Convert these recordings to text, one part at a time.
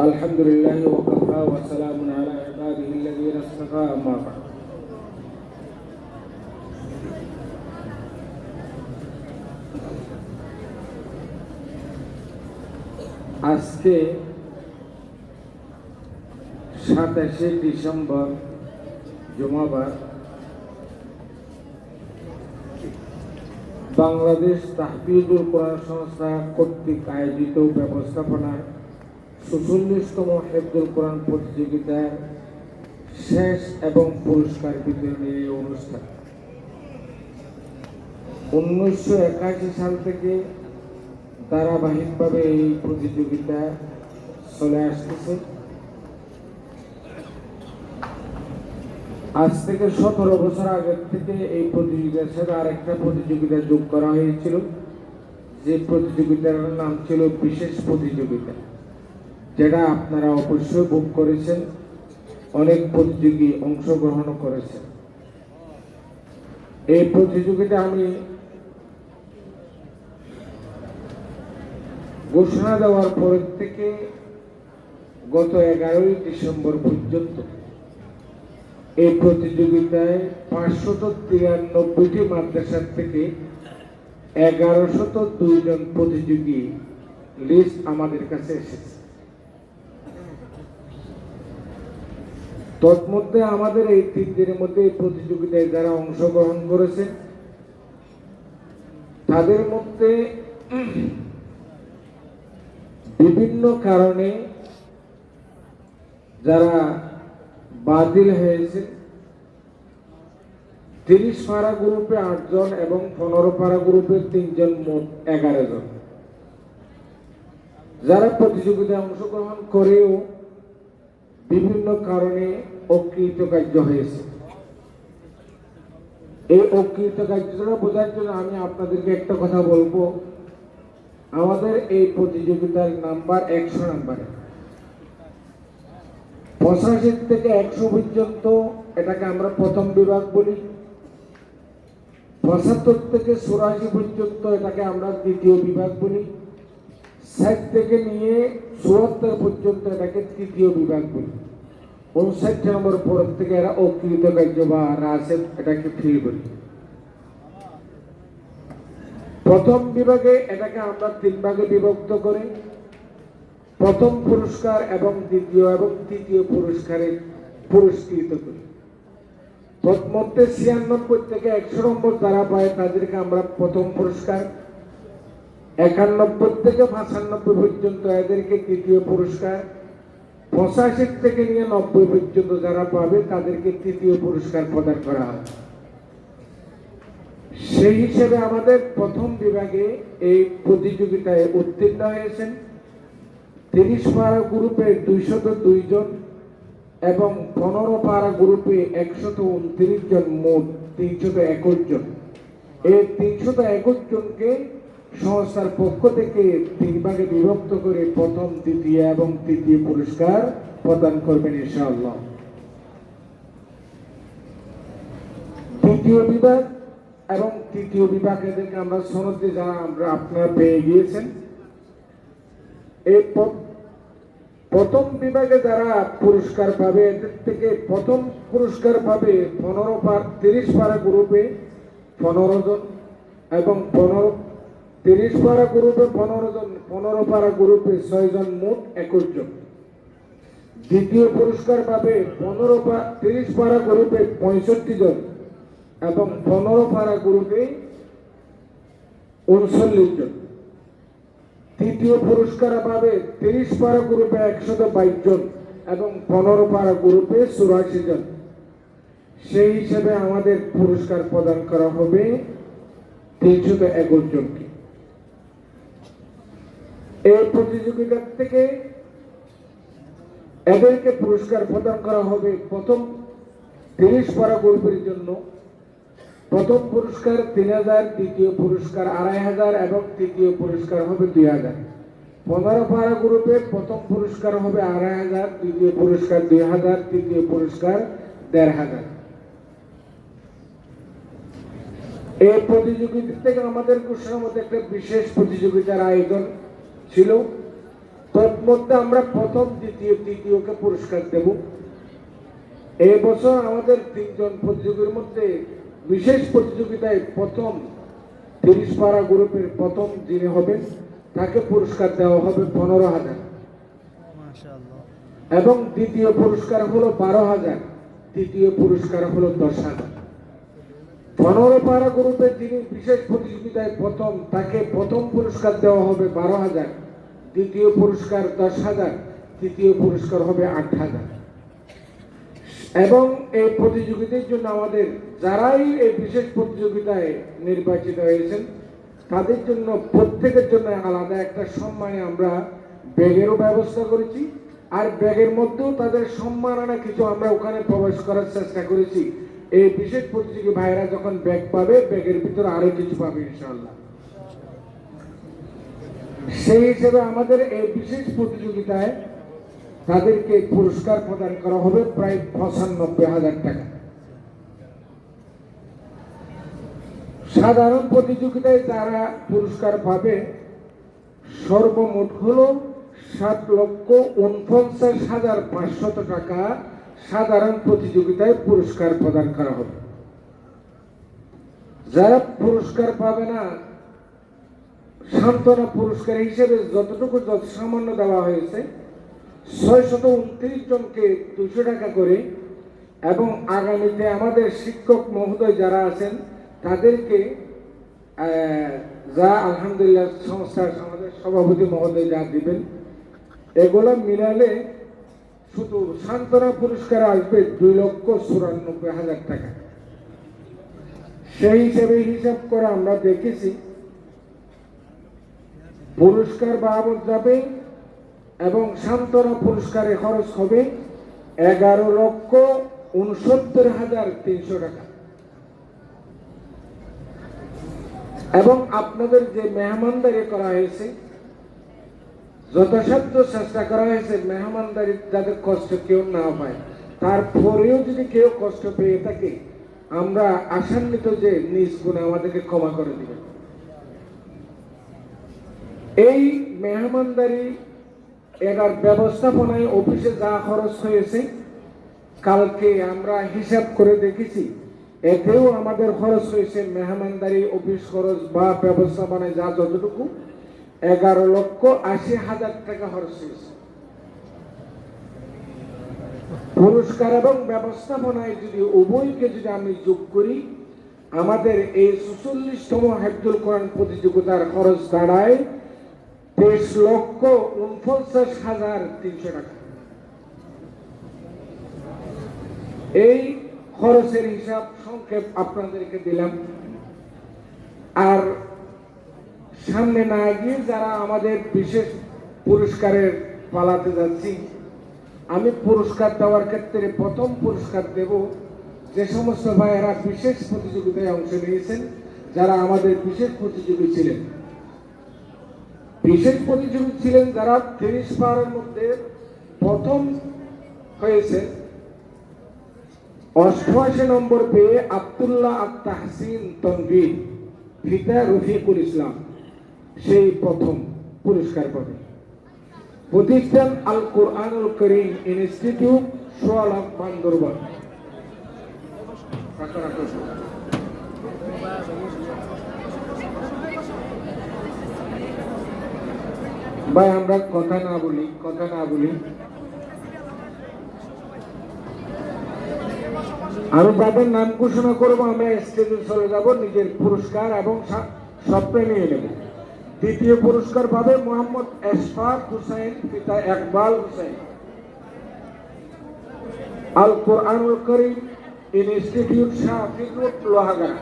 الحمد لله وكفى وسلام على عباده الذين اصطفى أما بعد আজকে সাতাশে ডিসেম্বর জুমাবার বাংলাদেশ তাহফিজুল কোরআন সংস্থা কর্তৃক আয়োজিত ব্যবস্থাপনার সুচল্লিশতম হেফজুল কোরআন প্রতিযোগিতার শেষ এবং পুরস্কার বিতরণী এই অনুষ্ঠান। উনিশশো একাশি সাল থেকে ধারাবাহিকভাবে এই প্রতিযোগিতা চলে আসতেছে। আজ থেকে সতেরো বছর আগের থেকে এই প্রতিযোগিতার সাথে আরেকটা প্রতিযোগিতা যোগ করা হয়েছিল। যে প্রতিযোগিতার নাম ছিল বিশেষ প্রতিযোগিতা। যেটা আপনারা অবশ্যই বুক করেছেন। অনেক প্রতিযোগী অংশগ্রহণ করেছেন। এই প্রতিযোগিতা আমি ঘোষণা দেওয়ার পর থেকে গত এগারোই ডিসেম্বর পর্যন্ত এই প্রতিযোগিতায় পাঁচশত তিরানব্বইটি মাদ্রাসার থেকে এগারোশত দুইজন প্রতিযোগী লিস্ট আমাদের কাছে এসেছে। তৎমধ্যে আমাদের এই তিন দিনের মধ্যে এই প্রতিযোগিতায় যারা অংশগ্রহণ করেছে, তাদের মধ্যে বিভিন্ন কারণে যারা বাতিল হয়েছে, তিরিশ পাড়া গ্রুপে আটজন এবং পনেরো পাড়া গ্রুপে তিনজন মোট এগারো জন। যারা প্রতিযোগিতায় অংশগ্রহণ করেও বিভিন্ন কারণে অকৃত কার্য হয়েছে। এই অকৃত কার্যটা বোঝার জন্য আমি আপনাদেরকে একটা কথা বলব। আমাদের এই প্রতিযোগিতার নাম্বার একশো নাম্বারে। পঁচাশি থেকে একশো পর্যন্ত এটাকে আমরা প্রথম বিভাগ বলি। পঁচাত্তর থেকে চুরাশি পর্যন্ত এটাকে আমরা দ্বিতীয় বিভাগ বলি। ষাট থেকে নিয়ে চুয়াত্তর পর্যন্ত এটাকে তৃতীয় বিভাগ বলি। উনষাট নম্বর পর থেকে এরা অকৃত কার্য বা রাসের এটাকে ফিল বলি প্রথম বিভাগে এটাকে আমরা তিন ভাগে বিভক্ত করি। প্রথম পুরস্কার এবং দ্বিতীয় এবং তৃতীয় পুরস্কারে পুরস্কৃত করি। মধ্যে ছিয়ানব্বই থেকে একশো নম্বর যারা পায় তাদেরকে আমরা প্রথম পুরস্কার। একানব্বই থেকে পঁচানব্বই পর্যন্ত এদেরকে তৃতীয় পুরস্কার। পঁচাশি থেকে নিয়ে নব্বই পর্যন্ত যারা পাবে, তাদেরকে তৃতীয় পুরস্কার প্রদান করা হয়। সেই হিসেবে আমাদের প্রথম বিভাগে এই প্রতিযোগিতায় উত্তীর্ণ হয়েছেন। তিরিশ পাড়া গ্রুপে দুইশত দুইজন এবং পনেরো পাড়া গ্রুপে একশত উনত্রিশ জন, মোট তিনশত একুশ জন। এই তিনশত একুশ জনকে সংস্থার পক্ষ থেকে তিন ভাগে বিভক্ত করে প্রথম দ্বিতীয় এবং তৃতীয় পুরস্কার প্রদান করবেন ইনশাআল্লাহ। দ্বিতীয় বিভাগ এবং তৃতীয় বিভাগ এদেরকে আমরা সনদে যারা আমরা আপনারা পেয়ে গিয়েছেন। এই প্রথম বিভাগে যারা পুরস্কার পাবে, এদের থেকে প্রথম পুরস্কার পাবে পনেরো পার, তিরিশ পারা গ্রুপে পনেরো জন এবং পনেরো তিরিশ পারা গ্রুপে পনেরো জন, পনেরো পারা গ্রুপে ছয় জন মোট একুশ জন। দ্বিতীয় পুরস্কার পাবে পনেরো তিরিশ পারা গ্রুপে পঁয়ষট্টি জন এবং পনেরো পারা গ্রুপে উনচল্লিশ জন। তৃতীয় পুরস্কার পাবে তিরিশ পারা গ্রুপে একশত বাইশ জন এবং পনেরো পারা গ্রুপে চুরাশি জন। সেই হিসেবে আমাদের পুরস্কার প্রদান করা হবে তিনশত একুশ জনকে। এই প্রতিযোগিতার থেকে এদেরকে পুরস্কার প্রদান করা হবে প্রথম তিরিশ পারা গ্রুপের জন্য। প্রথম পুরস্কার তিন হাজার, দ্বিতীয় পুরস্কার আড়াই হাজার এবং তৃতীয় পুরস্কার হবে দুই হাজার। পনেরো পারা গ্রুপে প্রথম পুরস্কার হবে আড়াই হাজার, দ্বিতীয় পুরস্কার দুই হাজার, তৃতীয় পুরস্কার দেড় হাজার। এই প্রতিযোগিতা থেকে আমাদের কুশলের মধ্যে একটা বিশেষ প্রতিযোগিতার আয়োজন ছিল। তন্মধ্যে আমরা প্রথম দ্বিতীয় তৃতীয়কে পুরস্কার দেব। এই বছর আমাদের তিনজন প্রতিযোগীর মধ্যে বিশেষ প্রতিযোগিতায় প্রথম তিরিশ পাড়া গ্রুপের প্রথম যিনি হবেন তাকে পুরস্কার দেওয়া হবে পনেরো হাজার। এবং দ্বিতীয় পুরস্কার হলো বারো হাজার তৃতীয় পুরস্কার হলো দশ হাজার। পনেরো পাড়া গ্রুপের যিনি বিশেষ প্রতিযোগিতায় প্রথম, তাকে প্রথম পুরস্কার দেওয়া হবে বারো হাজার, দ্বিতীয় পুরস্কার দশ হাজার, তৃতীয় পুরস্কার হবে আট হাজার। এবং এই প্রতিযোগিতার জন্য আমাদের যারাই এই বিশেষ প্রতিযোগিতায় নির্বাচিত হয়েছেন, তাদের জন্য প্রত্যেকের জন্য আলাদা একটা সম্মানে আমরা ব্যাগেরও ব্যবস্থা করেছি, আর ব্যাগের মধ্যেও তাদের সম্মাননা কিছু আমরা ওখানে প্রবেশ করার চেষ্টা করেছি। এই বিশেষ প্রতিযোগী ভাইরা যখন ব্যাগ পাবে ব্যাগের ভিতরে আরও কিছু পাবে ইনশাআল্লাহ। সেই হিসেবে আমাদের এই বিশেষ প্রতিযোগিতায় তাদেরকে পুরস্কার প্রদান করা হবে প্রায় পঁচানব্বই হাজার টাকা। সাধারণ প্রতিযোগিতায় যারা পুরস্কার পাবে, সর্বমোট হল সাত লক্ষ উনপঞ্চাশ হাজার পাঁচশত টাকা সাধারণ প্রতিযোগিতায় পুরস্কার প্রদান করা হবে। যারা পুরস্কার পাবে না, সান্ত্বনা পুরস্কার হিসেবে যতটুকু যত সামান্য দেওয়া হয়েছে ছয় শত উনত্রিশ জনকে দুশো টাকা করে এবং আগামীতে আমাদের শিক্ষক মহোদয় যারা আছেন, তাদেরকে যা আলহামদুলিল্লাহ সংস্থার আমাদের সভাপতি মহোদয় যা দিবেন, এগুলো মিলালে শুধু সান্ত্বনা পুরস্কার আসবে দুই লক্ষ চুরানব্বই হাজার টাকা। সেই হিসেবে হিসাব করে আমরা দেখেছি, পুরস্কার বাবদ যাবে এবং সান্ত্বনা পুরস্কারে খরচ হবে এগারো লক্ষ উনসত্তর হাজার তিনশো টাকা। এবং আপনাদের যে মেহমানদারি করা হয়েছে যথাসাধ্য চেষ্টা করা হয়েছে, মেহমানদারি যাতে কষ্ট কেউ না পায়, তারপরেও যদি কেউ কষ্ট পেয়ে থাকে, আমরা আশান্বিত যে নিজ গুণে আমাদেরকে ক্ষমা করে দিবেন। এই মেহমানদারি এটার ব্যবস্থাপনায় অফিসে যা খরচ হয়েছে, কালকে আমরা হিসাব করে দেখেছি, এতেও আমাদের খরচ হয়েছে মেহমানদারি, অফিস খরচ বা ব্যবস্থাপনায় যা যতটুকু এগারো লক্ষ আশি হাজার টাকা খরচ হয়েছে। পুরস্কার এবং ব্যবস্থাপনায় যদি উভয়কে যদি আমি যোগ করি, আমাদের এই সুচল্লিশতম হেফজুল কোরআন প্রতিযোগিতার খরচ দাঁড়ায় তেইশ লক্ষ উনপঞ্চাশ হাজার তিনশো টাকা। এই খরচের হিসাব সংক্ষেপ আপনাদেরকে দিলাম। আর সামনে না গিয়ে যারা আমাদের বিশেষ পুরস্কারের পালাতে যাচ্ছি, আমি পুরস্কার দেওয়ার ক্ষেত্রে প্রথম পুরস্কার দেব যে সমস্ত ভাইয়েরা বিশেষ প্রতিযোগিতায় অংশ নিয়েছেন, যারা আমাদের বিশেষ প্রতিযোগী ছিলেন। বিশেষ প্রতিযোগী ছিলেন যারা তিরিশ পারের মধ্যে প্রথম হয়েছে। অষ্টআশি নম্বর পেয়ে আব্দুল্লাহ আত্মাহসিন তনভীর, ফিতা রফিকুল ইসলাম। সেই প্রথম পুরস্কার পাবে। প্রতিষ্ঠান আল কোরআনুল করিম ইনস্টিটিউট সোয়ালাম বান্দরবান। ভাই, আমরা কথা না বলি, কথা না বলি। আমি তাদের নাম ঘোষণা করব আমরা স্টেজে চলে যাব, নিজের পুরস্কার এবং স্বপ্নে নিয়ে নেব। দ্বিতীয় পুরস্কার পাবে মোহাম্মদ এশফাক হুসাইন, পিতা একবাল হুসাইন। আল কোরআনুল করিম ইনস্টিটিউট রোড লোহাগাড়া।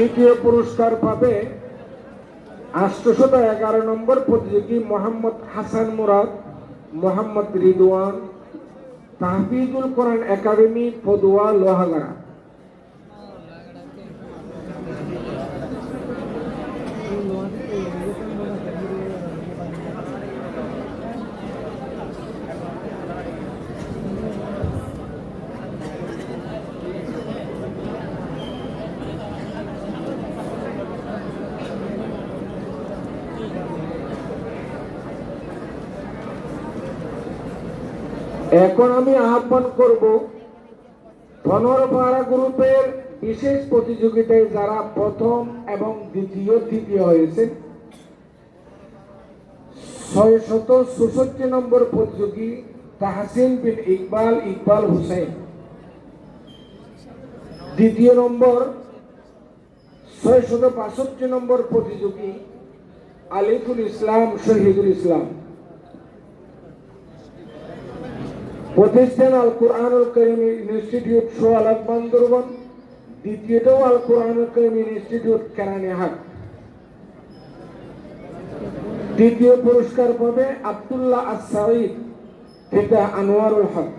তৃতীয় পুরস্কার পাবে আটশোশত এগারো নম্বর প্রতিযোগী মোহাম্মদ হাসান মুরাদ, মোহাম্মদ রিদওয়ান, তাহফিজুল কোরআন একাডেমি, পদুয়া, লোহাগাড়া। এখন আমি আহ্বান করব ধনরপাড়া গ্রুপের বিশেষ প্রতিযোগিতায় যারা প্রথম এবং দ্বিতীয় তৃতীয় হয়েছে ছয় শত চৌষট্টি নম্বর প্রতিযোগী তাহসিন বিন ইকবাল ইকবাল হুসেন। দ্বিতীয় নম্বর ছয় শত বাষট্টি নম্বর প্রতিযোগী আলিফুল ইসলাম শহীদুল ইসলাম। প্রতিষ্ঠান আল কোরআনুল করিম ইনস্টিটিউট সোয়ালাক বান্দরবন, দ্বিতীয়টাও আল কোরআনুল করিম ইনস্টিটিউট কেরানীহাট তৃতীয় পুরস্কার পাবে আব্দুল্লাহ আসাইদ পিতা আনোয়ারুল হক।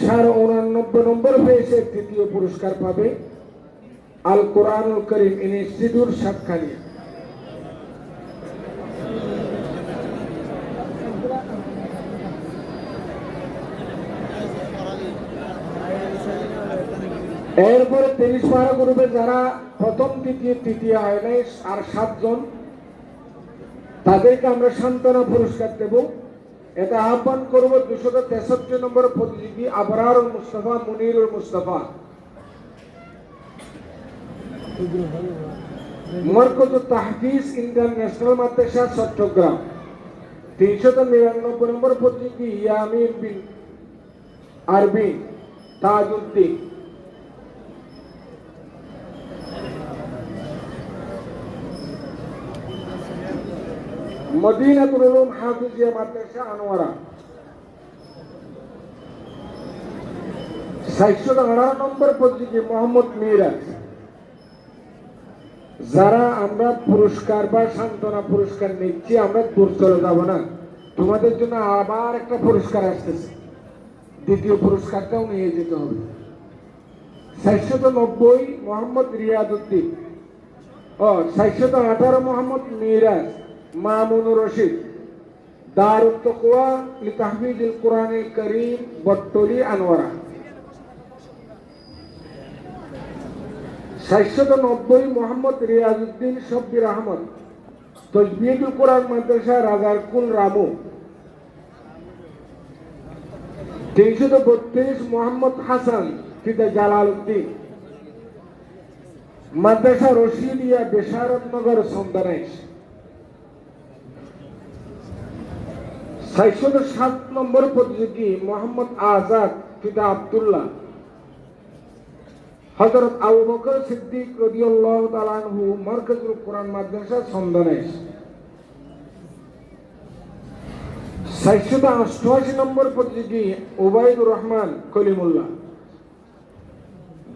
সাড়ে উনানব্বই নম্বর পেয়েছে তৃতীয় পুরস্কার পাবে আল কোরআনুল করিম ইনস্টিটিউট সাতখানিয়া। এরপরে তেইশ পাড়া গ্রুপে যারা প্রথম তৃতীয় তৃতীয় হয় নাই আর সাতজন, তাদেরকে আমরা সান্ত্বনা পুরস্কার দেব। এটা আহ্বান করব দুশো তেষট্টি নম্বর প্রতিযোগী আবরারুল মুস্তফা, মুনিরুল মুস্তফা। মরকজ তাহফিজ ইন্টারন্যাশনাল মাদ্রাসা, চট্টগ্রাম। তিনশত নিরানব্বই নম্বর প্রতিযোগী ইয়ামিন বিন আরবি তাজউদ্দিন। মদিনাতুল উলুম হাফিজিয়া মাদ্রাসা আনোয়ারা। নম্বর মোহাম্মদ মিরাজ। যারা আমরা পুরস্কার বা সান্ত্বনা পুরস্কার নিচ্ছি, আমরা দূর চলে যাব না। তোমাদের জন্য আবার একটা পুরস্কার আসতেছে। দ্বিতীয় পুরস্কারটাও নিয়ে যেতে হবে। সাতশত নব্বই, মোহাম্মদ রিয়াদুদ্দিন ও সাতশত আঠারো, মোহাম্মদ মিরাজ। মামুনুর রশিদ। দারুত তকওয়া লিতাহফিজুল কোরআনুল করিম বট্টলি আনোয়ারা সাতশত নব্বই মোহাম্মদ রিয়াজউদ্দিন শব্বির আহমদ। তজবিদুল কোরআন মাদ্রাসা রাজারকুল রামু। তিনশত বত্রিশ মোহাম্মদ হাসান পিতা জালাল মাদ্রাসা রশিদিয়া বেসারতনগর সন্দানাইশ সাতশত সাত নম্বর প্রতিযোগী মোহাম্মদ আজাদ পিতা আব্দুল্লাহ। হযরত আবু বকর সিদ্দিক রাদিয়াল্লাহু তাআলা আনহু মারকাজুল কোরআন মাদ্রাসা সন্ধানেশ সাতশত অষ্টআশি নম্বর প্রতিযোগী ওবায়দুর রহমান কলিমুল্লাহ।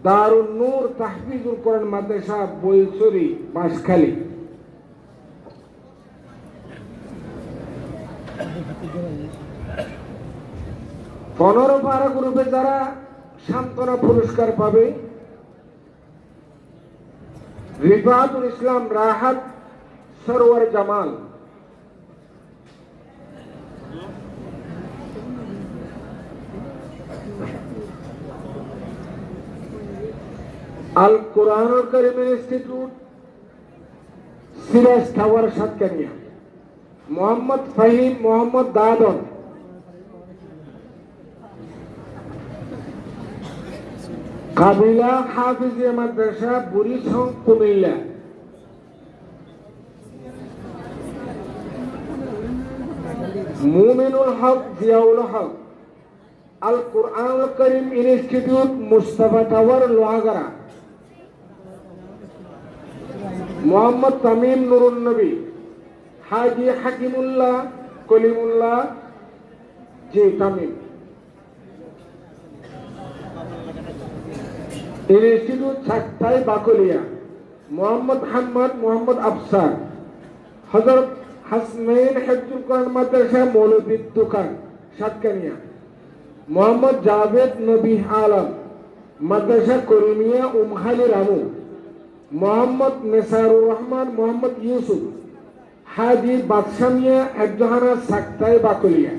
দারুণ নূর তাহফিজুল কোরআন মাদ্রাসা বৈলছড়ি বাঁশখালী। পনেরো পারা গ্রুপে যারা সান্ত্বনা পুরস্কার পাবে, Rifatul Islam Rahat Sarwar Jamal. Al Quran Karim institute, Siraj tower Satkania. Mohammad Fahim Mohammad Dadon. Kabila Hafizia Madrasa, Burichang, Cumilla. Muminul Haque Ziaul Haque Al Quran Karim institute, Mustafa tower, Lohagara. Mohammad Tamim Nurun Nabi. Haji Hakimullah, Kalimullah ji Tamim institute Chhattai Baklia, Mohammad Hammad Mohammad Afsar. Hazrat Hasnain Hefzul কোরআন মাদ্রাসা মৌলবীর দোকান সাতকানিয়া। মোহাম্মদ জাভেদ নবী আলম, মাদ্রাসা করিমিয়া উমখালি রামু। মোহাম্মদ নেসারুর রহমান মোহাম্মদ ইউসুফ। হাজি বাদশামিয়া একজহানা সাক্তায় বাকলিয়া।